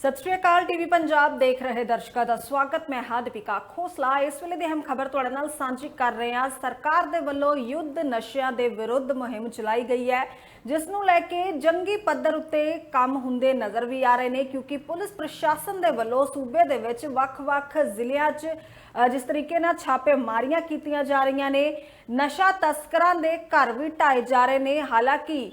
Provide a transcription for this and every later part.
ਸਤਿ ਸ਼੍ਰੀ ਅਕਾਲ, ਟੀਵੀ ਪੰਜਾਬ ਦੇਖ ਰਹੇ ਦਰਸ਼ਕਾਂ ਦਾ ਸਵਾਗਤ। ਮੈਂ ਹਾਂ ਦੀਪਿਕਾ ਖੋਸਲਾ। ਇਸ ਵੇਲੇ ਦੀ ਅਹਿਮ ਖਬਰ ਤੁਹਾਡੇ ਨਾਲ ਸਾਂਝੀ ਕਰ ਰਹੇ ਹਾਂ। ਸਰਕਾਰ ਦੇ ਵੱਲੋਂ ਯੁੱਧ ਨਸ਼ਿਆਂ ਦੇ ਵਿਰੁੱਧ ਮੁਹਿੰਮ ਚਲਾਈ ਗਈ ਹੈ, ਜਿਸ ਨੂੰ ਲੈ ਕੇ ਜੰਗੀ ਪੱਧਰ ਉੱਤੇ ਕੰਮ ਹੁੰਦੇ ਨਜ਼ਰ ਵੀ ਆ ਰਹੇ ਨੇ, ਕਿਉਂਕਿ ਪੁਲਿਸ ਪ੍ਰਸ਼ਾਸਨ ਦੇ ਵੱਲੋਂ ਸੂਬੇ ਦੇ ਵਿੱਚ ਵੱਖ-ਵੱਖ ਜ਼ਿਲ੍ਹਿਆਂ 'ਚ ਜਿਸ ਤਰੀਕੇ ਨਾਲ ਛਾਪੇ ਮਾਰੀਆਂ ਕੀਤੀਆਂ ਜਾ ਰਹੀਆਂ ਨੇ, ਨਸ਼ਾ ਤਸਕਰਾਂ ਦੇ ਘਰ ਵੀ ਢਾਏ ਜਾ ਰਹੇ ਨੇ। ਹਾਲਾਂਕਿ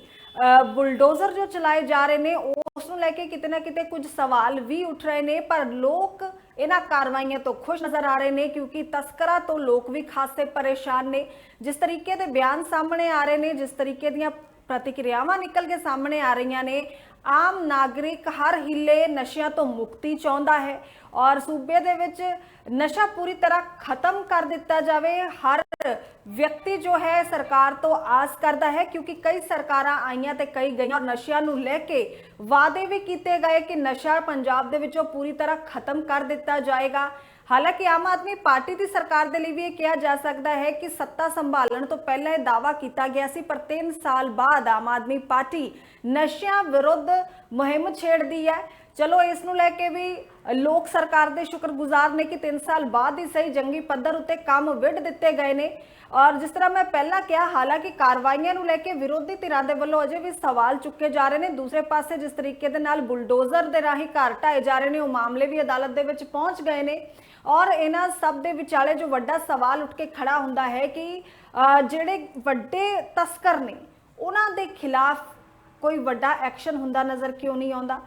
ਬੁਲਡੋਜ਼ਰ ਜੋ ਚਲਾਏ ਜਾ ਰਹੇ ਨੇ ਉਸ ਨੂੰ ਲੈ ਕੇ ਕਿਤੇ ਨਾ ਕਿਤੇ ਕੁਝ ਸਵਾਲ ਵੀ ਉੱਠ ਰਹੇ ਨੇ, ਪਰ ਲੋਕ ਇਹਨਾਂ ਕਾਰਵਾਈਆਂ ਤੋਂ ਖੁਸ਼ ਨਜ਼ਰ ਆ ਰਹੇ ਨੇ ਕਿਉਂਕਿ ਤਸਕਰਾਂ ਤੋਂ ਲੋਕ ਵੀ ਖਾਸੇ ਪਰੇਸ਼ਾਨ ਨੇ। ਜਿਸ ਤਰੀਕੇ ਦੇ ਬਿਆਨ ਸਾਹਮਣੇ ਆ ਰਹੇ ਨੇ, ਜਿਸ ਤਰੀਕੇ ਦੀਆਂ ਪ੍ਰਤੀਕਿਰਿਆਵਾਂ ਨਿਕਲ ਕੇ ਸਾਹਮਣੇ ਆ ਰਹੀਆਂ ਨੇ ਆਮ ਨਾਗਰਿਕ ਹਰ ਹਿੱਲੇ ਨਸ਼ਿਆਂ ਤੋਂ ਮੁਕਤੀ ਚਾਹੁੰਦਾ ਹੈ ਔਰ ਸੂਬੇ ਦੇ ਵਿੱਚ ਨਸ਼ਾ ਪੂਰੀ ਤਰ੍ਹਾਂ ਖਤਮ ਕਰ ਦਿੱਤਾ ਜਾਵੇ। ਹਰ ਵਿਅਕਤੀ ਜੋ ਹੈ ਸਰਕਾਰ ਤੋਂ ਆਸ ਕਰਦਾ ਹੈ ਕਿਉਂਕਿ ਕਈ ਸਰਕਾਰਾਂ ਆਈਆਂ ਤੇ ਕਈ ਗਈਆਂ ਔਰ ਨਸ਼ਿਆਂ ਨੂੰ ਲੈ ਕੇ ਵਾਅਦੇ ਵੀ ਕੀਤੇ ਗਏ ਕਿ ਨਸ਼ਾ ਪੰਜਾਬ ਦੇ ਵਿੱਚੋਂ ਪੂਰੀ ਤਰ੍ਹਾਂ ਖਤਮ ਕਰ ਦਿੱਤਾ ਜਾਏਗਾ। ਹਾਲਾਂਕਿ ਆਮ ਆਦਮੀ ਪਾਰਟੀ ਦੀ ਸਰਕਾਰ ਦੇ ਲਈ ਵੀ ਇਹ ਕਿਹਾ ਜਾ ਸਕਦਾ ਹੈ ਕਿ ਸੱਤਾ ਸੰਭਾਲਣ ਤੋਂ ਪਹਿਲਾਂ ਇਹ ਦਾਵਾ ਕੀਤਾ ਗਿਆ ਸੀ, ਪਰ 3 ਸਾਲ ਬਾਅਦ ਆਮ ਆਦਮੀ ਪਾਰਟੀ ਨਸ਼ਿਆਂ ਵਿਰੁੱਧ ਮੁਹਿੰਮ ਛੇੜਦੀ ਹੈ। ਚਲੋ ਇਸ ਨੂੰ ਲੈ ਕੇ ਵੀ ਲੋਕ ਸਰਕਾਰ ਦੇ ਸ਼ੁਕਰਗੁਜ਼ਾਰ ਨੇ ਕਿ 3 ਸਾਲ ਬਾਅਦ ਹੀ ਸਹੀ ਜੰਗੀ ਪੱਧਰ ਉੱਤੇ ਕੰਮ ਵਿੱਢ ਦਿੱਤੇ ਗਏ ਨੇ। ਔਰ ਜਿਸ ਤਰ੍ਹਾਂ ਮੈਂ ਪਹਿਲਾਂ ਕਿਹਾ, ਹਾਲਾਂਕਿ ਕਾਰਵਾਈਆਂ ਨੂੰ ਲੈ ਕੇ ਵਿਰੋਧੀ ਧਿਰਾਂ ਦੇ ਵੱਲੋਂ ਅਜੇ ਵੀ ਸਵਾਲ ਚੁੱਕੇ ਜਾ ਰਹੇ ਨੇ। ਦੂਸਰੇ ਪਾਸੇ ਜਿਸ ਤਰੀਕੇ ਦੇ ਨਾਲ ਬੁਲਡੋਜ਼ਰ ਦੇ ਰਾਹੀਂ ਘਰ ਢਾਏ ਜਾ ਰਹੇ ਨੇ, ਉਹ ਮਾਮਲੇ ਵੀ ਅਦਾਲਤ ਦੇ ਵਿੱਚ ਪਹੁੰਚ ਗਏ ਨੇ। ਔਰ ਇਹਨਾਂ ਸਭ ਦੇ ਵਿਚਾਲੇ ਜੋ ਵੱਡਾ ਸਵਾਲ ਉੱਠ ਕੇ ਖੜਾ ਹੁੰਦਾ ਹੈ ਕਿ ਜਿਹੜੇ ਵੱਡੇ ਤਸਕਰ ਨੇ, ਉਹਨਾਂ ਦੇ ਖਿਲਾਫ ਕੋਈ ਵੱਡਾ ਐਕਸ਼ਨ ਹੁੰਦਾ ਨਜ਼ਰ ਕਿਉਂ ਨਹੀਂ ਆਉਂਦਾ?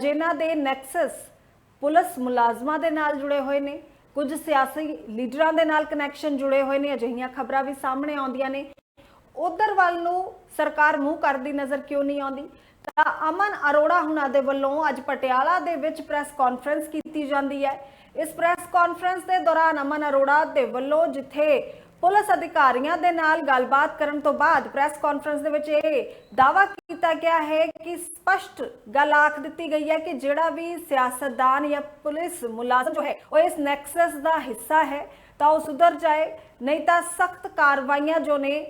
ਜਿਨ੍ਹਾਂ ਦੇ ਨੈਕਸਸ ਪੁਲਿਸ ਮੁਲਾਜ਼ਮਾਂ ਦੇ ਨਾਲ ਜੁੜੇ ਹੋਏ ਨੇ, ਕੁਝ ਸਿਆਸੀ ਲੀਡਰਾਂ ਦੇ ਨਾਲ ਕਨੈਕਸ਼ਨ ਜੁੜੇ ਹੋਏ ਨੇ, ਅਜਿਹੀਆਂ ਖਬਰਾਂ ਵੀ ਸਾਹਮਣੇ ਆਉਂਦੀਆਂ ਨੇ। ਉਧਰ ਵੱਲ ਨੂੰ ਸਰਕਾਰ ਮੂੰਹ ਕਰਦੀ ਨਜ਼ਰ ਕਿਉਂ ਨਹੀਂ ਆਉਂਦੀ? ਤਾਂ ਅਮਨ ਅਰੋੜਾ ਹੁਣਾਂ ਦੇ ਵੱਲੋਂ ਅੱਜ ਪਟਿਆਲਾ ਦੇ ਵਿੱਚ ਪ੍ਰੈਸ ਕਾਨਫਰੰਸ ਕੀਤੀ ਜਾਂਦੀ ਹੈ। ਇਸ ਪ੍ਰੈਸ ਕਾਨਫਰੰਸ ਦੇ ਦੌਰਾਨ ਅਮਨ ਅਰੋੜਾ ਦੇ ਵੱਲੋਂ ਜਿੱਥੇ ਪੁਲਿਸ ਅਧਿਕਾਰੀਆਂ ਦੇ ਨਾਲ ਗੱਲਬਾਤ ਕਰਨ ਤੋਂ ਬਾਅਦ ਪ੍ਰੈਸ ਕਾਨਫਰੰਸ ਦੇ ਵਿੱਚ ਇਹ ਦਾਵਾ ਕੀਤਾ ਗਿਆ ਹੈ ਕਿ ਸਪਸ਼ਟ ਗੱਲ ਆਖ ਦਿੱਤੀ ਗਈ ਹੈ ਕਿ ਜਿਹੜਾ ਵੀ ਸਿਆਸਤਦਾਨ ਜਾਂ ਪੁਲਿਸ ਮੁਲਾਜ਼ਮ ਜੋ ਹੈ, ਉਹ ਇਸ ਨੈਕਸਸ ਦਾ ਹਿੱਸਾ ਹੈ, ਤਾਂ ਉਹ ਸੁਧਰ ਜਾਏ, ਨਹੀਂ ਤਾਂ ਸਖਤ ਕਾਰਵਾਈਆਂ ਜੋ ਨੇ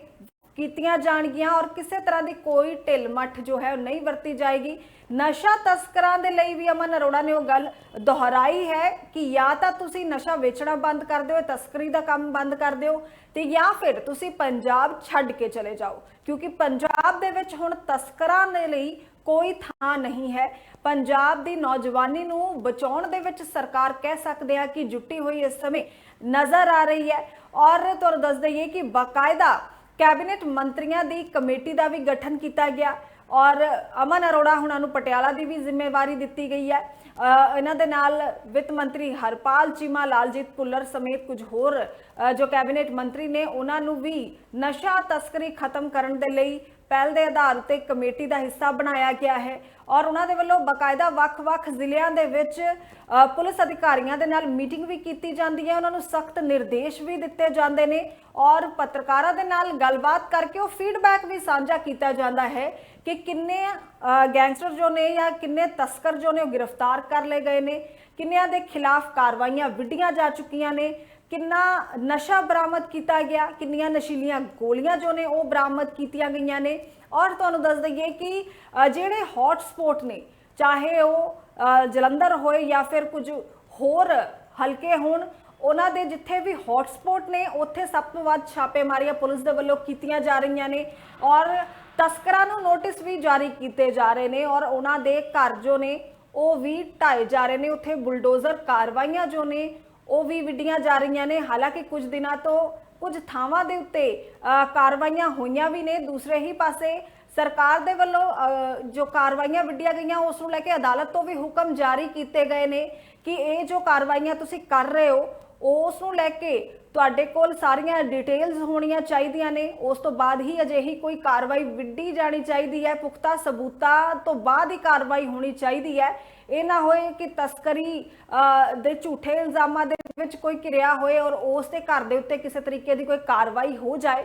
ਕੀਤੀਆਂ ਜਾਣਗੀਆਂ ਔਰ ਕਿਸੇ ਤਰ੍ਹਾਂ ਦੀ ਕੋਈ ਢਿੱਲ ਮੱਠ ਜੋ ਹੈ ਉਹ ਨਹੀਂ ਵਰਤੀ ਜਾਏਗੀ। ਨਸ਼ਾ ਤਸਕਰਾਂ ਦੇ ਲਈ ਵੀ ਅਮਨ ਅਰੋੜਾ ਨੇ ਉਹ ਗੱਲ ਦੁਹਰਾਈ ਹੈ ਕਿ ਜਾਂ ਤਾਂ ਤੁਸੀਂ ਨਸ਼ਾ ਵੇਚਣਾ ਬੰਦ ਕਰ ਦਿਓ ਤਸਕਰੀ ਦਾ ਕੰਮ ਬੰਦ ਕਰ ਦਿਓ ਤੇ ਜਾਂ ਫਿਰ ਤੁਸੀਂ ਪੰਜਾਬ ਛੱਡ ਕੇ ਚਲੇ ਜਾਓ। ਕਿਉਂਕਿ ਪੰਜਾਬ ਦੇ ਵਿੱਚ ਹੁਣ ਤਸਕਰਾਂ ਦੇ ਲਈ ਕੋਈ ਥਾਂ ਨਹੀਂ ਹੈ। ਪੰਜਾਬ ਦੀ ਨੌਜਵਾਨੀ ਨੂੰ ਬਚਾਉਣ ਦੇ ਵਿੱਚ ਸਰਕਾਰ ਕਹਿ ਸਕਦੇ ਆ ਕਿ ਜੁਟੀ ਹੋਈ ਇਸ ਸਮੇਂ ਨਜ਼ਰ ਆ ਰਹੀ ਹੈ। ਔਰ ਤੁਹਾਨੂੰ ਦੱਸ ਦਈਏ ਕਿ ਬਾਕਾਇਦਾ ਕੈਬਨਿਟ ਮੰਤਰੀਆਂ ਦੀ ਕਮੇਟੀ ਦਾ ਵੀ ਗਠਨ ਕੀਤਾ ਗਿਆ ਔਰ ਅਮਨ ਅਰੋੜਾ ਹੁਣਾਂ ਨੂੰ ਪਟਿਆਲਾ ਦੀ ਵੀ ਜ਼ਿੰਮੇਵਾਰੀ ਦਿੱਤੀ ਗਈ ਹੈ। ਇਹਨਾਂ ਦੇ ਨਾਲ ਵਿੱਤ ਮੰਤਰੀ ਹਰਪਾਲ ਚੀਮਾ, ਲਾਲਜੀਤ ਪੁੱਲਰ ਸਮੇਤ ਕੁਝ ਹੋਰ ਜੋ ਕੈਬਨਿਟ ਮੰਤਰੀ ਨੇ, ਉਹਨਾਂ ਨੂੰ ਵੀ ਨਸ਼ਾ ਤਸਕਰੀ ਖਤਮ ਕਰਨ ਦੇ ਲਈ ਪਹਿਲ ਦੇ ਆਧਾਰ ਉੱਤੇ ਕਮੇਟੀ ਦਾ ਹਿੱਸਾ ਬਣਾਇਆ ਗਿਆ ਹੈ ਔਰ ਉਹਨਾਂ ਦੇ ਵੱਲੋਂ ਬਕਾਇਦਾ ਵੱਖ-ਵੱਖ ਜ਼ਿਲ੍ਹਿਆਂ ਦੇ ਵਿੱਚ ਪੁਲਿਸ ਅਧਿਕਾਰੀਆਂ ਦੇ ਨਾਲ ਮੀਟਿੰਗ ਵੀ ਕੀਤੀ ਜਾਂਦੀ ਹੈ। ਉਹਨਾਂ ਨੂੰ ਸਖਤ ਨਿਰਦੇਸ਼ ਵੀ ਦਿੱਤੇ ਜਾਂਦੇ ਨੇ ਔਰ ਪੱਤਰਕਾਰਾਂ ਦੇ ਨਾਲ ਗੱਲਬਾਤ ਕਰਕੇ ਉਹ ਫੀਡਬੈਕ ਵੀ ਸਾਂਝਾ ਕੀਤਾ ਜਾਂਦਾ ਹੈ ਕਿ ਕਿੰਨੇ ਗੈਂਗਸਟਰ ਜੋ ਨੇ ਜਾਂ ਕਿੰਨੇ ਤਸਕਰ ਜੋ ਨੇ ਉਹ ਗ੍ਰਿਫਤਾਰ ਕਰ ਲਏ ਗਏ ਨੇ, ਕਿੰਨਿਆਂ ਦੇ ਖਿਲਾਫ ਕਾਰਵਾਈਆਂ ਵਿੱਢੀਆਂ ਜਾ ਚੁੱਕੀਆਂ ਨੇ ਕਿੰਨਾ ਨਸ਼ਾ ਬਰਾਮਦ ਕੀਤਾ ਗਿਆ, ਕਿੰਨੀਆਂ ਨਸ਼ੀਲੀਆਂ ਗੋਲੀਆਂ ਜੋ ਨੇ ਉਹ ਬਰਾਮਦ ਕੀਤੀਆਂ ਗਈਆਂ ਨੇ। ਔਰ ਤੁਹਾਨੂੰ ਦੱਸ ਦਈਏ ਕਿ ਜਿਹੜੇ ਹੌਟ ਸਪੌਟ ਨੇ, ਚਾਹੇ ਉਹ ਜਲੰਧਰ ਹੋਏ ਜਾਂ ਫਿਰ ਕੁਝ ਹੋਰ ਹਲਕੇ ਹੋਣ, ਉਹਨਾਂ ਦੇ ਜਿੱਥੇ ਵੀ ਹੌਟ ਸਪੌਟ ਨੇ, ਉੱਥੇ ਸਭ ਤੋਂ ਵੱਧ ਛਾਪੇਮਾਰੀਆਂ ਪੁਲਿਸ ਦੇ ਵੱਲੋਂ ਕੀਤੀਆਂ ਜਾ ਰਹੀਆਂ ਨੇ। ਔਰ ਤਸਕਰਾਂ ਨੂੰ ਨੋਟਿਸ ਵੀ ਜਾਰੀ ਕੀਤੇ ਜਾ ਰਹੇ ਨੇ ਔਰ ਉਹਨਾਂ ਦੇ ਘਰ ਜੋ ਨੇ, ਉਹ ਵੀ ਢਾਏ ਜਾ ਰਹੇ ਨੇ। ਉੱਥੇ ਬੁਲਡੋਜ਼ਰ ਕਾਰਵਾਈਆਂ ਜੋ ਨੇ ਉਹ ਵੀ ਵਿੱਢੀਆਂ ਜਾ ਰਹੀਆਂ ਨੇ। ਹਾਲਾਂਕਿ ਕੁਝ ਦਿਨਾਂ ਤੋਂ ਕੁਝ ਥਾਵਾਂ ਦੇ ਉੱਤੇ ਕਾਰਵਾਈਆਂ ਹੋਈਆਂ ਵੀ ਨੇ। ਦੂਸਰੇ ਹੀ ਪਾਸੇ ਸਰਕਾਰ ਦੇ ਵੱਲੋਂ ਜੋ ਕਾਰਵਾਈਆਂ ਵਿੱਢੀਆਂ ਗਈਆਂ, ਉਸ ਨੂੰ ਲੈ ਕੇ ਅਦਾਲਤ ਤੋਂ ਵੀ ਹੁਕਮ ਜਾਰੀ ਕੀਤੇ ਗਏ ਨੇ ਕਿ ਇਹ ਜੋ ਕਾਰਵਾਈਆਂ ਤੁਸੀਂ ਕਰ ਰਹੇ ਹੋ, ਉਸ ਨੂੰ ਲੈ ਕੇ ਤੁਹਾਡੇ ਕੋਲ ਸਾਰੀਆਂ ਡਿਟੇਲਸ ਹੋਣੀਆਂ ਚਾਹੀਦੀਆਂ ਨੇ। ਉਸ ਤੋਂ ਬਾਅਦ ਹੀ ਅਜਿਹੀ ਕੋਈ ਕਾਰਵਾਈ ਵਿੱਢੀ ਜਾਣੀ ਚਾਹੀਦੀ ਹੈ। ਪੁਖਤਾ ਸਬੂਤਾਂ ਤੋਂ ਬਾਅਦ ਹੀ ਕਾਰਵਾਈ ਹੋਣੀ ਚਾਹੀਦੀ ਹੈ। ਇਹ ਨਾ ਹੋਏ ਕਿ ਤਸਕਰੀ ਦੇ ਝੂਠੇ ਇਲਜ਼ਾਮਾਂ ਦੇ ਵਿੱਚ ਕੋਈ ਕਿਰਿਆ ਹੋਏ ਔਰ ਉਸ ਦੇ ਘਰ ਦੇ ਉੱਤੇ ਕਿਸੇ ਤਰੀਕੇ ਦੀ ਕੋਈ ਕਾਰਵਾਈ ਹੋ ਜਾਏ।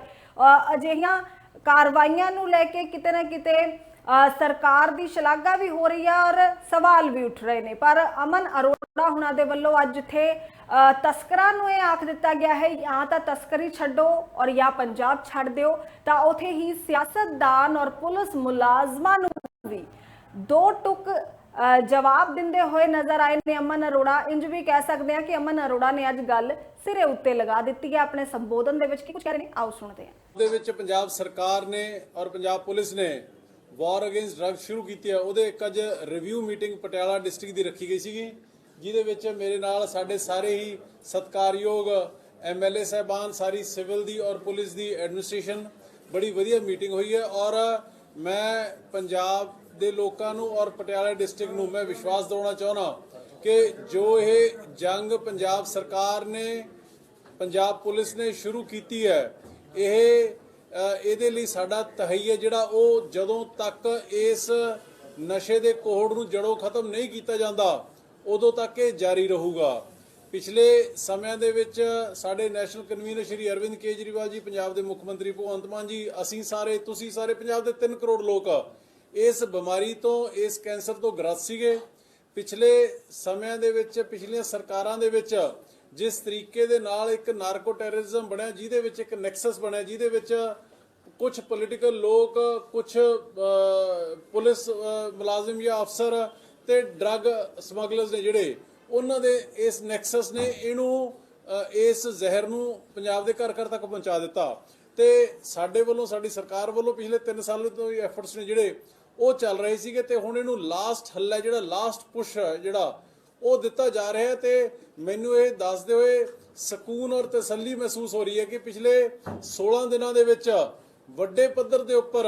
ਅਜਿਹੀਆਂ ਕਾਰਵਾਈਆਂ ਨੂੰ ਲੈ ਕੇ ਕਿਤੇ ਨਾ ਕਿਤੇ ਸਰਕਾਰ ਦੀ ਸ਼ਲਾਘਾ ਵੀ ਹੋ ਰਹੀ ਹੈ ਔਰ ਸਵਾਲ ਵੀ ਉੱਠ ਰਹੇ ਨੇ। ਪਰ ਅਮਨ ਅਰੋੜਾ ਹੁਣਾਂ ਦੇ ਵੱਲੋਂ ਅੱਜ ਜਿੱਥੇ ਤਸਕਰਾਂ ਨੂੰ ਇਹ ਆਖ ਦਿੱਤਾ ਗਿਆ ਹੈ, ਜਾਂ ਤਾਂ ਤਸਕਰੀ ਛੱਡੋ ਔਰ ਜਾਂ ਪੰਜਾਬ ਛੱਡ ਦਿਓ, ਤਾਂ ਉਥੇ ਹੀ ਸਿਆਸਤਦਾਨ ਔਰ ਪੁਲਿਸ ਮੁਲਾਜ਼ਮਾਂ ਨੂੰ ਵੀ ਦੋ ਟੁਕ ਜਵਾਬ ਦਿੰਦੇ ਹੋਏ ਨਜ਼ਰ ਆਏ ਨੇ ਅਮਨ ਅਰੋੜਾ। ਇੰਜ ਵੀ ਕਹਿ ਸਕਦੇ ਆ ਕਿ ਅਮਨ ਅਰੋੜਾ ਨੇ ਅੱਜ ਗੱਲ ਸਿਰੇ ਉੱਤੇ ਲਗਾ ਦਿੱਤੀ ਹੈ ਆਪਣੇ ਸੰਬੋਧਨ ਦੇ ਵਿੱਚ। ਕੀ ਕੁਝ ਕਹਿ ਰਹੇ ਨੇ? ਆਓ ਸੁਣਦੇ ਹਾਂ। ਦੇ ਵਿੱਚ ਪੰਜਾਬ ਸਰਕਾਰ ਨੇ ਔਰ ਪੰਜਾਬ ਪੁਲਿਸ ਨੇ ਵਾਰ ਅਗੇਂਸਟ ਡਰੱਗ ਸ਼ੁਰੂ ਕੀਤੀ ਹੈ। ਉਹਦੇ ਇੱਕ ਅੱਜ ਰਿਵਿਊ ਮੀਟਿੰਗ ਪਟਿਆਲਾ ਡਿਸਟ੍ਰਿਕਟ ਦੀ ਰੱਖੀ ਗਈ ਸੀਗੀ। ਜਿਹਦੇ ਵਿੱਚ ਮੇਰੇ ਨਾਲ ਸਾਡੇ ਸਾਰੇ ਹੀ ਸਤਕਾਰਯੋਗ ਐਮਐਲਏ ਸਾਹਿਬਾਨ, ਸਾਰੀ ਸਿਵਲ ਦੀ ਔਰ ਪੁਲਿਸ ਦੀ ਐਡਮਿਨਿਸਟ੍ਰੇਸ਼ਨ ਬੜੀ ਵਧੀਆ ਮੀਟਿੰਗ ਹੋਈ ਹੈ ਔਰ ਮੈਂ ਪੰਜਾਬ ਦੇ ਲੋਕਾਂ ਨੂੰ ਔਰ ਪਟਿਆਲਾ ਡਿਸਟ੍ਰਿਕਟ ਨੂੰ ਮੈਂ ਵਿਸ਼ਵਾਸ ਦਿਵਾਉਣਾ ਚਾਹੁੰਦਾ ਕਿ ਜੋ ਇਹ ਜੰਗ ਪੰਜਾਬ ਸਰਕਾਰ ਨੇ, ਪੰਜਾਬ ਪੁਲਿਸ ਨੇ ਸ਼ੁਰੂ ਕੀਤੀ ਹੈ, ਇਹ ਇਹਦੇ ਲਈ ਸਾਡਾ ਤਹਈਆ ਜਿਹੜਾ ਉਹ ਜਦੋਂ ਤੱਕ ਇਸ ਨਸ਼ੇ ਦੇ ਕੋਹੜ ਨੂੰ ਜੜੋਂ ਖਤਮ ਨਹੀਂ ਕੀਤਾ ਜਾਂਦਾ ਉਦੋਂ ਤੱਕ ਇਹ ਜਾਰੀ ਰਹੂਗਾ। ਪਿਛਲੇ ਸਮਿਆਂ ਦੇ ਵਿੱਚ ਸਾਡੇ ਨੈਸ਼ਨਲ ਕਨਵੀਨਰ ਸ਼੍ਰੀ ਅਰਵਿੰਦ ਕੇਜਰੀਵਾਲ ਜੀ, ਪੰਜਾਬ ਦੇ ਮੁੱਖ ਮੰਤਰੀ ਭਗਵੰਤ ਮਾਨ ਜੀ, ਅਸੀਂ ਸਾਰੇ, ਤੁਸੀਂ ਸਾਰੇ ਪੰਜਾਬ ਦੇ 3 ਕਰੋੜ ਲੋਕ ਇਸ ਬਿਮਾਰੀ ਤੋਂ, ਇਸ ਕੈਂਸਰ ਤੋਂ ਗ੍ਰਸਤ ਸੀਗੇ। ਪਿਛਲੇ ਸਮਿਆਂ ਦੇ ਵਿੱਚ, ਪਿਛਲੀਆਂ ਸਰਕਾਰਾਂ ਦੇ ਵਿੱਚ ਜਿਸ ਤਰੀਕੇ ਦੇ ਨਾਲ ਇੱਕ ਨਾਰਕੋ ਟੈਰਰਿਜ਼ਮ ਬਣਿਆ, ਜਿਹਦੇ ਵਿੱਚ ਇੱਕ ਨੈਕਸਸ ਬਣਿਆ, ਜਿਹਦੇ ਵਿੱਚ ਕੁਝ ਪੋਲੀਟੀਕਲ ਲੋਕ ਕੁਝ ਪੁਲਿਸ ਮੁਲਾਜ਼ਮ ਜਾਂ ਅਫਸਰ ਤੇ ਡਰੱਗ ਸਮਗਲਰਸ ਨੇ ਜਿਹੜੇ, ਉਹਨਾਂ ਦੇ ਇਸ ਨੈਕਸਸ ਨੇ ਇਹਨੂੰ ਇਸ ਜ਼ਹਿਰ ਨੂੰ ਪੰਜਾਬ ਦੇ ਘਰ ਘਰ ਤੱਕ ਪਹੁੰਚਾ ਦਿੱਤਾ। ਤੇ ਸਾਡੇ ਵੱਲੋਂ, ਸਾਡੀ ਸਰਕਾਰ ਵੱਲੋਂ ਪਿਛਲੇ 3 ਸਾਲ ਤੋਂ ਹੀ ਐਫਰਟਸ ਨੇ ਜਿਹੜੇ, ਉਹ ਚੱਲ ਰਹੇ ਸੀਗੇ ਤੇ ਹੁਣ ਇਹਨੂੰ ਲਾਸਟ ਹੱਲਾ, ਜਿਹੜਾ ਲਾਸਟ ਪੁਸ਼ ਜਿਹੜਾ, ਉਹ ਦਿੱਤਾ ਜਾ ਰਿਹਾ ਹੈ ਤੇ ਮੈਨੂੰ ਇਹ ਦੱਸਦੇ ਹੋਏ ਸਕੂਨ ਔਰ ਤਸੱਲੀ ਮਹਿਸੂਸ ਹੋ ਰਹੀ ਹੈ ਕਿ ਪਿਛਲੇ 16 ਦਿਨਾਂ ਦੇ ਵਿੱਚ ਵੱਡੇ ਪੱਧਰ ਦੇ ਉੱਪਰ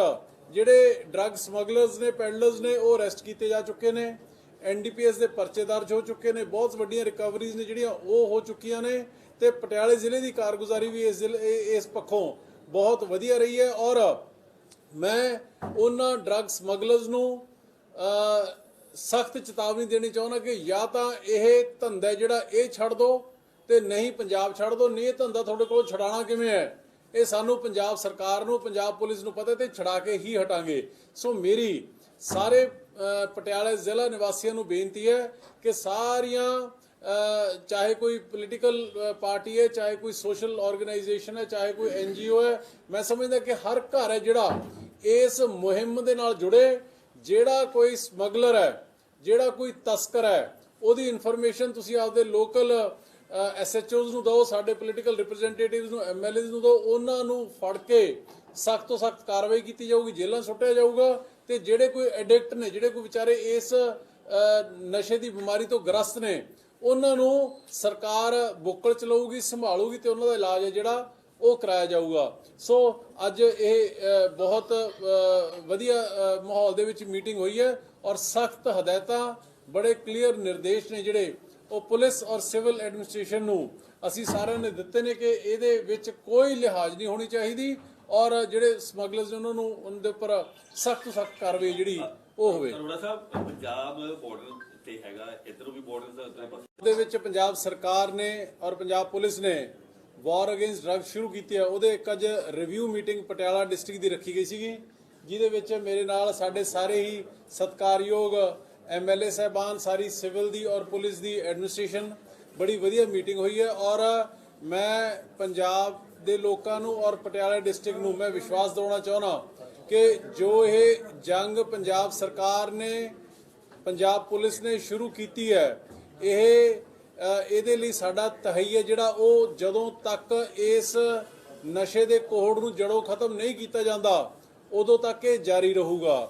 ਜਿਹੜੇ ਡਰੱਗ ਸਮਗਲਰਸ ਨੇ ਪੈਡਲਰਸ ਨੇ, ਉਹ ਅਰੈਸਟ ਕੀਤੇ ਜਾ ਚੁੱਕੇ ਨੇ। ਐਨਡੀਪੀਐਸ ਦੇ ਪਰਚੇ ਦਰਜ ਹੋ ਚੁੱਕੇ ਨੇ। ਬਹੁਤ ਵੱਡੀਆਂ ਰਿਕਵਰੀਜ਼ ਨੇ ਜਿਹੜੀਆਂ, ਉਹ ਹੋ ਚੁੱਕੀਆਂ ਨੇ। ਤੇ ਪਟਿਆਲੇ ਜ਼ਿਲ੍ਹੇ ਦੀ ਕਾਰਗੁਜ਼ਾਰੀ ਵੀ ਇਸ ਜ਼ਿਲ੍ਹੇ ਇਸ ਪੱਖੋਂ ਬਹੁਤ ਵਧੀਆ ਰਹੀ ਹੈ। ਔਰ ਮੈਂ ਉਹਨਾਂ ਡਰੱਗ ਸਮਗਲਰਸ ਨੂੰ ਸਖਤ ਚੇਤਾਵਨੀ ਦੇਣੀ ਚਾਹੁੰਦਾ ਕਿ ਜਾਂ ਤਾਂ ਇਹ ਧੰਦਾ ਜਿਹੜਾ, ਇਹ ਛੱਡ ਦਿਓ ਤੇ ਨਹੀਂ ਪੰਜਾਬ ਛੱਡ ਦਿਓ ਨਹੀਂ ਇਹ ਧੰਦਾ ਤੁਹਾਡੇ ਕੋਲ ਛਡਾਣਾ ਕਿਵੇਂ ਹੈ? ਇਹ ਸਾਨੂੰ ਪੰਜਾਬ ਸਰਕਾਰ ਨੂੰ ਪੰਜਾਬ ਪੁਲਿਸ ਨੂੰ ਪਤਾ ਤੇ ਛਡਾ ਕੇ ਹੀ ਹਟਾਂਗੇ। ਸੋ ਮੇਰੀ ਸਾਰੇ ਅ, ਪਟਿਆਲਾ ਜ਼ਿਲ੍ਹਾ ਨਿਵਾਸੀਆਂ ਨੂੰ ਬੇਨਤੀ ਹੈ ਕਿ ਸਾਰੀਆਂ ਚਾਹੇ ਕੋਈ ਪੋਲੀਟੀਕਲ ਪਾਰਟੀ ਹੈ ਚਾਹੇ ਕੋਈ ਸੋਸ਼ਲ ਆਰਗੇਨਾਈਜੇਸ਼ਨ ਹੈ ਚਾਹੇ ਕੋਈ ਐਨਜੀਓ ਹੈ ਮੈਂ ਸਮਝਦਾ ਕਿ ਹਰ ਘਰ ਹੈ ਜਿਹੜਾ ਇਸ ਮੁਹਿੰਮ ਦੇ ਨਾਲ ਜੁੜੇ ਜਿਹੜਾ ਕੋਈ ਸਮਗਲਰ ਹੈ ਜਿਹੜਾ ਕੋਈ ਤਸਕਰ ਹੈ ਉਹਦੀ ਇਨਫੋਰਮੇਸ਼ਨ ਤੁਸੀਂ ਆਪਦੇ ਲੋਕਲ ਐਸਐਚਓਜ਼ ਨੂੰ ਦਿਓ, ਸਾਡੇ ਪੋਲੀਟੀਕਲ ਰਿਪਰੈਜ਼ੈਂਟੇਟਿਵਸ ਨੂੰ ਐਮਐਲਏਜ਼ ਨੂੰ ਦਿਓ, ਉਹਨਾਂ ਨੂੰ ਫੜ ਕੇ ਸਖਤ ਤੋਂ ਸਖਤ ਕਾਰਵਾਈ ਕੀਤੀ ਜਾਊਗੀ, ਜੇਲ੍ਹਾਂ ਸੁੱਟਿਆ ਜਾਊਗਾ ਤੇ ਜਿਹੜੇ ਕੋਈ ਐਡਿਕਟ ਨੇ, ਜਿਹੜੇ ਕੋਈ ਵਿਚਾਰੇ ਇਸ ਨਸ਼ੇ ਦੀ ਬਿਮਾਰੀ ਤੋਂ ਗ੍ਰਸਤ ਨੇ, ਉਹਨਾਂ ਨੂੰ ਸਰਕਾਰ ਬੁੱਕਲ ਚਲਾਊਗੀ ਸੰਭਾਲੂਗੀ ਤੇ ਉਹਨਾਂ ਦਾ ਇਲਾਜ ਹੈ ਜਿਹੜਾ ਉਹ ਕਰਾਇਆ ਜਾਊਗਾ। ਸੋ ਅੱਜ ਇਹ ਬਹੁਤ ਵਧੀਆ ਮਾਹੌਲ ਦੇ ਵਿੱਚ ਮੀਟਿੰਗ ਹੋਈ ਹੈ ਔਰ ਸਖਤ ਹਦਾਇਤਾਂ, ਬੜੇ ਕਲੀਅਰ ਨਿਰਦੇਸ਼ ਨੇ ਜਿਹੜੇ ਉਹ ਪੁਲਿਸ ਔਰ ਸਿਵਲ ਐਡਮਿਨਿਸਟ੍ਰੇਸ਼ਨ ਨੂੰ ਅਸੀਂ ਸਾਰਿਆਂ ਨੇ ਦਿੱਤੇ ਨੇ ਕਿ ਇਹਦੇ ਵਿੱਚ ਕੋਈ ਲਿਹਾਜ਼ ਨਹੀਂ ਹੋਣੀ ਚਾਹੀਦੀ ਔਰ ਜਿਹੜੇ ਸਮਗਲਰਸ ਨੇ ਉਹਨਾਂ ਨੂੰ ਉਹਨਾਂ ਦੇ ਉੱਪਰ ਸਖਤ ਸਖਤ ਕਾਰਵਾਈ ਜਿਹੜੀ ਉਹ ਹੋਵੇ। ਅਰੋੜਾ ਸਾਹਿਬ ਪੰਜਾਬ ਬਾਰਡਰ ਤੇ ਹੈਗਾ ਇਧਰੋਂ ਵੀ ਬਾਰਡਰ ਦਾ ਉੱਤਰ ਪਾਸੇ। ਦੇ ਵਿੱਚ ਪੰਜਾਬ ਸਰਕਾਰ ਨੇ ਔਰ ਪੰਜਾਬ ਪੁਲਿਸ ਨੇ ਵਾਰ ਅਗੇਂਸਟ ਡਰੱਗ ਸ਼ੁਰੂ ਕੀਤੀ ਹੈ ਉਹਦੇ ਇੱਕ ਅੱਜ ਰਿਵਿਊ ਮੀਟਿੰਗ ਪਟਿਆਲਾ ਡਿਸਟ੍ਰਿਕਟ ਦੀ ਰੱਖੀ ਗਈ ਸੀਗੀ ਜਿਹਦੇ ਵਿੱਚ ਮੇਰੇ ਨਾਲ ਸਾਡੇ ਸਾਰੇ ਹੀ ਸਤਕਾਰਯੋਗ ਐਮਐਲਏ ਸਾਹਿਬਾਨ ਸਾਰੀ ਸਿਵਲ ਦੀ ਔਰ ਪੁਲਿਸ ਦੀ ਐਡਮਿਨਿਸਟ੍ਰੇਸ਼ਨ ਬੜੀ ਵਧੀਆ ਮੀਟਿੰਗ ਹੋਈ ਹੈ ਔਰ ਮੈਂ ਪੰਜਾਬ ਦੇ ਲੋਕਾਂ ਨੂੰ ਔਰ ਪਟਿਆਲਾ ਡਿਸਟ੍ਰਿਕਟ ਨੂੰ ਮੈਂ ਵਿਸ਼ਵਾਸ ਦਿਵਾਉਣਾ ਚਾਹੁੰਦਾ ਕਿ ਜੋ ਇਹ ਜੰਗ ਪੰਜਾਬ ਸਰਕਾਰ ਨੇ ਪੰਜਾਬ ਪੁਲਿਸ ਨੇ ਸ਼ੁਰੂ ਕੀਤੀ ਹੈ ਇਹ ਇਹਦੇ ਲਈ ਸਾਡਾ ਤਹਈਆ ਜਿਹੜਾ ਉਹ ਜਦੋਂ ਤੱਕ ਇਸ ਨਸ਼ੇ ਦੇ ਕੋਹੜ ਨੂੰ ਜੜੋਂ ਖਤਮ ਨਹੀਂ ਕੀਤਾ ਜਾਂਦਾ ਉਦੋਂ ਤੱਕ ਇਹ ਜਾਰੀ ਰਹੂਗਾ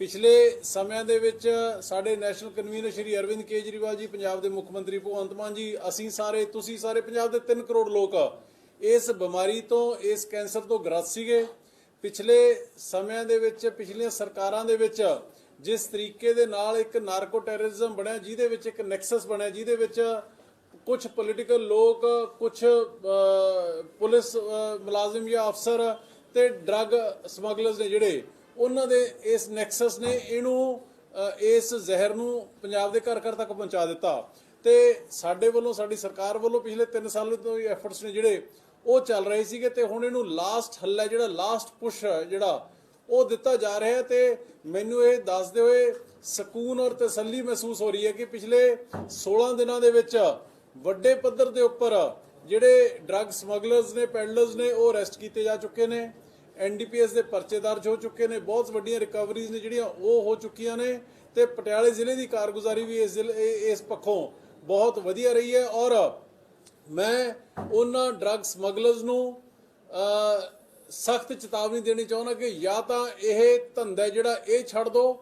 ਪਿਛਲੇ ਸਮਿਆਂ ਦੇ ਵਿੱਚ ਸਾਡੇ ਨੈਸ਼ਨਲ ਕਨਵੀਨਰ ਸ਼੍ਰੀ ਅਰਵਿੰਦ ਕੇਜਰੀਵਾਲ ਜੀ, ਪੰਜਾਬ ਦੇ ਮੁੱਖ ਮੰਤਰੀ ਭਗਵੰਤ ਮਾਨ ਜੀ, ਅਸੀਂ ਸਾਰੇ, ਤੁਸੀਂ ਸਾਰੇ ਪੰਜਾਬ ਦੇ 3 ਕਰੋੜ ਲੋਕ ਇਸ ਬਿਮਾਰੀ ਤੋਂ, ਇਸ ਕੈਂਸਰ ਤੋਂ ਗ੍ਰਸਤ ਸੀਗੇ। ਪਿਛਲੇ ਸਮਿਆਂ ਦੇ ਵਿੱਚ, ਪਿਛਲੀਆਂ ਸਰਕਾਰਾਂ ਦੇ ਵਿੱਚ ਜਿਸ ਤਰੀਕੇ ਦੇ ਨਾਲ ਇੱਕ ਨਾਰਕੋ ਟੈਰਰਿਜ਼ਮ ਬਣਿਆ, ਜਿਹਦੇ ਵਿੱਚ ਇੱਕ ਨੈਕਸਸ ਬਣਿਆ, ਜਿਹਦੇ ਵਿੱਚ ਕੁਝ ਪੋਲੀਟੀਕਲ ਲੋਕ ਕੁਝ ਪੁਲਿਸ ਮੁਲਾਜ਼ਮ ਜਾਂ ਅਫਸਰ ਤੇ ਡਰੱਗ ਸਮਗਲਰਸ ਨੇ ਜਿਹੜੇ ਉਹਨਾਂ ਦੇ ਇਸ ਨੈਕਸਸ ਨੇ ਇਹਨੂੰ ਇਸ ਜ਼ਹਿਰ ਨੂੰ ਪੰਜਾਬ ਦੇ ਘਰ ਘਰ ਤੱਕ ਪਹੁੰਚਾ ਦਿੱਤਾ। ਤੇ ਸਾਡੇ ਵੱਲੋਂ, ਸਾਡੀ ਸਰਕਾਰ ਵੱਲੋਂ ਪਿਛਲੇ 3 ਸਾਲ ਤੋਂ ਐਫਰਟਸ ਨੇ ਜਿਹੜੇ, ਉਹ ਚੱਲ ਰਹੇ ਸੀਗੇ ਤੇ ਹੁਣ ਇਹਨੂੰ ਲਾਸਟ ਹੱਲਾ ਜਿਹੜਾ ਲਾਸਟ ਪੁਸ਼ ਜਿਹੜਾ ਉਹ ਦਿੱਤਾ ਜਾ ਰਿਹਾ ਹੈ ਤੇ ਮੈਨੂੰ ਇਹ ਦੱਸਦੇ ਹੋਏ ਸਕੂਨ ਔਰ ਤਸੱਲੀ ਮਹਿਸੂਸ ਹੋ ਰਹੀ ਹੈ ਕਿ ਪਿਛਲੇ 16 ਦਿਨਾਂ ਦੇ ਵਿੱਚ ਵੱਡੇ ਪੱਧਰ ਦੇ ਉੱਪਰ ਜਿਹੜੇ ਡਰੱਗ ਸਮਗਲਰਸ ਨੇ ਪੈਡਲਰਸ ਨੇ, ਉਹ ਅਰੈਸਟ ਕੀਤੇ ਜਾ ਚੁੱਕੇ ਨੇ। ਐਨਡੀਪੀਐਸ ਦੇ ਪਰਚੇ ਦਰਜ ਹੋ ਚੁੱਕੇ ਨੇ, ਬਹੁਤ ਵੱਡੀਆਂ ਰਿਕਵਰੀਜ਼ ਨੇ ਜਿਹੜੀਆਂ ਉਹ ਹੋ ਚੁੱਕੀਆਂ ਨੇ ਤੇ ਪਟਿਆਲੇ ਜ਼ਿਲ੍ਹੇ ਦੀ ਕਾਰਗੁਜ਼ਾਰੀ ਵੀ ਇਸ ਜ਼ਿਲ੍ਹੇ ਇਸ ਪੱਖੋਂ ਬਹੁਤ ਵਧੀਆ ਰਹੀ ਹੈ ਔਰ ਮੈਂ ਉਹਨਾਂ ਡਰੱਗ ਸਮਗਲਰਸ ਨੂੰ ਸਖਤ ਚੇਤਾਵਨੀ ਦੇਣੀ ਚਾਹੁੰਦਾ ਕਿ ਜਾਂ ਤਾਂ ਇਹ ਧੰਦਾ ਜਿਹੜਾ ਇਹ ਛੱਡ ਦਿਓ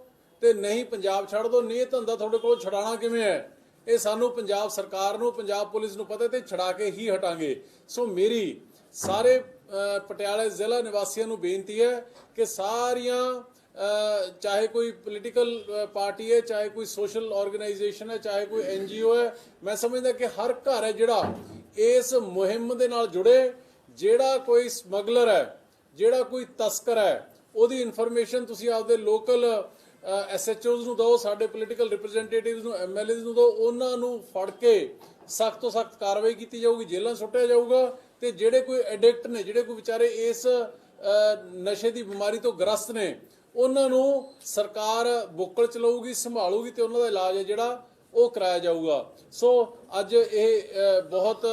ਤੇ ਨਹੀਂ ਪੰਜਾਬ ਛੱਡ ਦਿਓ ਨਹੀਂ ਇਹ ਧੰਦਾ ਤੁਹਾਡੇ ਕੋਲੋਂ ਛਡਾਣਾ ਕਿਵੇਂ ਹੈ? ਇਹ ਸਾਨੂੰ ਪੰਜਾਬ ਸਰਕਾਰ ਨੂੰ, ਪੰਜਾਬ ਪੁਲਿਸ ਨੂੰ ਪਤਾ ਤੇ ਛਡਾ ਕੇ ਹੀ ਹਟਾਂਗੇ। ਸੋ ਮੇਰੀ ਸਾਰੇ ਅ, ਪਟਿਆਲੇ ਜ਼ਿਲ੍ਹਾ ਨਿਵਾਸੀਆਂ ਨੂੰ ਬੇਨਤੀ ਹੈ ਕਿ ਸਾਰੀਆਂ ਚਾਹੇ ਕੋਈ ਪੋਲੀਟੀਕਲ ਪਾਰਟੀ ਹੈ ਚਾਹੇ ਕੋਈ ਸੋਸ਼ਲ ਆਰਗੇਨਾਈਜੇਸ਼ਨ ਹੈ ਚਾਹੇ ਕੋਈ ਐਨਜੀਓ ਹੈ ਮੈਂ ਸਮਝਦਾ ਕਿ ਹਰ ਘਰ ਹੈ ਜਿਹੜਾ ਇਸ ਮੁਹਿੰਮ ਦੇ ਨਾਲ ਜੁੜੇ ਜਿਹੜਾ ਕੋਈ ਸਮਗਲਰ ਹੈ ਜਿਹੜਾ ਕੋਈ ਤਸਕਰ ਹੈ ਉਹਦੀ ਇਨਫੋਰਮੇਸ਼ਨ ਤੁਸੀਂ ਆਪਦੇ ਲੋਕਲ ਐਸਐਚਓਜ਼ ਨੂੰ ਦਿਓ ਸਾਡੇ ਪੋਲੀਟੀਕਲ ਰਿਪਰੈਜ਼ੈਂਟੇਟਿਵਸ ਨੂੰ ਐਮਐਲਏਜ਼ ਨੂੰ ਦਿਓ ਉਹਨਾਂ ਨੂੰ ਫੜ ਕੇ ਸਖਤ ਤੋਂ ਸਖਤ ਕਾਰਵਾਈ ਕੀਤੀ ਜਾਊਗੀ ਜੇਲ੍ਹਾਂ ਸੁੱਟਿਆ ਜਾਊਗਾ ਤੇ ਜਿਹੜੇ ਕੋਈ ਐਡਿਕਟ ਨੇ, ਜਿਹੜੇ ਕੋਈ ਵਿਚਾਰੇ ਇਸ ਨਸ਼ੇ ਦੀ ਬਿਮਾਰੀ ਤੋਂ ਗ੍ਰਸਤ ਨੇ, ਉਹਨਾਂ ਨੂੰ ਸਰਕਾਰ ਬੁੱਕਲ ਚਲਾਊਗੀ, ਸੰਭਾਲੂਗੀ ਤੇ ਉਹਨਾਂ ਦਾ ਇਲਾਜ ਹੈ ਜਿਹੜਾ ਉਹ ਕਰਾਇਆ ਜਾਊਗਾ। ਸੋ ਅੱਜ ਇਹ ਬਹੁਤ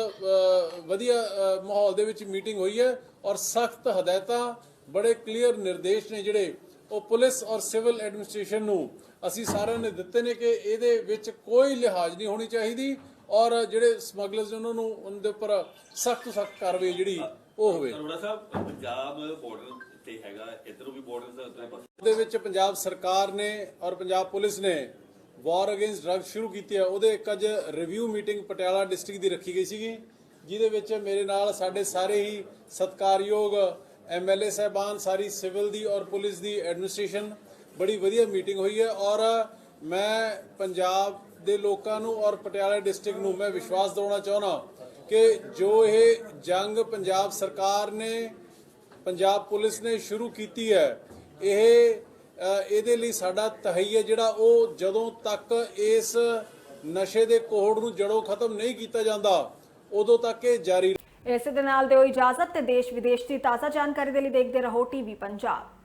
ਵਧੀਆ ਮਾਹੌਲ ਦੇ ਵਿੱਚ ਮੀਟਿੰਗ ਹੋਈ ਹੈ ਔਰ ਸਖਤ ਹਦਾਇਤਾਂ, ਬੜੇ ਕਲੀਅਰ ਨਿਰਦੇਸ਼ ਨੇ ਜਿਹੜੇ ਉਹ ਪੁਲਿਸ ਔਰ ਸਿਵਲ ਐਡਮਿਨਿਸਟ੍ਰੇਸ਼ਨ ਨੂੰ ਅਸੀਂ ਸਾਰਿਆਂ ਨੇ ਦਿੱਤੇ ਨੇ ਕਿ ਇਹਦੇ ਵਿੱਚ ਕੋਈ ਲਿਹਾਜ਼ ਨਹੀਂ ਹੋਣੀ ਚਾਹੀਦੀ। ਔਰ ਜਿਹੜੇ ਸਮਗਲਰਸ ਨੇ ਉਹਨਾਂ ਨੂੰ ਉਹਨਾਂ ਦੇ ਉੱਪਰ ਸਖਤ ਸਖਤ ਕਾਰਵਾਈ ਜਿਹੜੀ ਉਹ ਹੋਵੇ। ਅਰੋੜਾ ਸਾਹਿਬ ਪੰਜਾਬ ਬਾਰਡਰ ਤੇ ਹੈਗਾ ਇਧਰੋਂ ਵੀ ਬਾਰਡਰ ਤੇ ਪਾਸੇ ਦੇ ਵਿੱਚ ਪੰਜਾਬ ਸਰਕਾਰ ਨੇ ਔਰ ਪੰਜਾਬ ਪੁਲਿਸ ਨੇ ਵਾਰ ਅਗੇਂਸਟ ਡਰੱਗ ਸ਼ੁਰੂ ਕੀਤੀ ਹੈ। ਉਹਦੇ ਇੱਕ ਅੱਜ ਰਿਵਿਊ ਮੀਟਿੰਗ ਪਟਿਆਲਾ ਡਿਸਟ੍ਰਿਕਟ ਦੀ ਰੱਖੀ ਗਈ ਸੀਗੀ ਜਿਹਦੇ ਵਿੱਚ ਮੇਰੇ ਨਾਲ ਸਾਡੇ ਸਾਰੇ ਹੀ ਸਤਕਾਰਯੋਗ ਐਮਐਲਏ ਸਹਿਬਾਨ ਸਾਰੀ ਸਿਵਲ ਦੀ ਔਰ ਪੁਲਿਸ ਦੀ ਐਡਮਿਨਿਸਟ੍ਰੇਸ਼ਨ ਬੜੀ ਵਧੀਆ ਮੀਟਿੰਗ ਹੋਈ ਹੈ। ਔਰ ਮੈਂ ਪੰਜਾਬ ਦੇ ਲੋਕਾਂ ਨੂੰ ਔਰ ਪਟਿਆਲਾ ਡਿਸਟ੍ਰਿਕਟ ਨੂੰ ਮੈਂ ਵਿਸ਼ਵਾਸ ਦਿਵਾਉਣਾ ਚਾਹੁੰਦਾ ਕਿ ਜੋ ਇਹ ਜੰਗ ਪੰਜਾਬ ਸਰਕਾਰ ਨੇ, ਪੰਜਾਬ ਪੁਲਿਸ ਨੇ ਸ਼ੁਰੂ ਕੀਤੀ ਹੈ, ਇਹ ਇਹਦੇ ਲਈ ਸਾਡਾ ਤਹਈਆ ਜਿਹੜਾ ਉਹ ਜਦੋਂ ਤੱਕ ਇਸ ਨਸ਼ੇ ਦੇ ਕੋਹੜ ਨੂੰ ਜੜੋਂ ਖਤਮ ਨਹੀਂ ਕੀਤਾ ਜਾਂਦਾ, ਉਦੋਂ ਤੱਕ ਇਹ ਜਾਰੀ ਇਸੇ ਦੇ ਨਾਲ ਦਿਓ ਇਜਾਜ਼ਤ ਤੇ ਦੇਸ਼ ਵਿਦੇਸ਼ ਦੀ ਤਾਜ਼ਾ ਜਾਣਕਾਰੀ ਦੇ ਲਈ ਦੇਖਦੇ ਰਹੋ ਟੀਵੀ ਪੰਜਾਬ।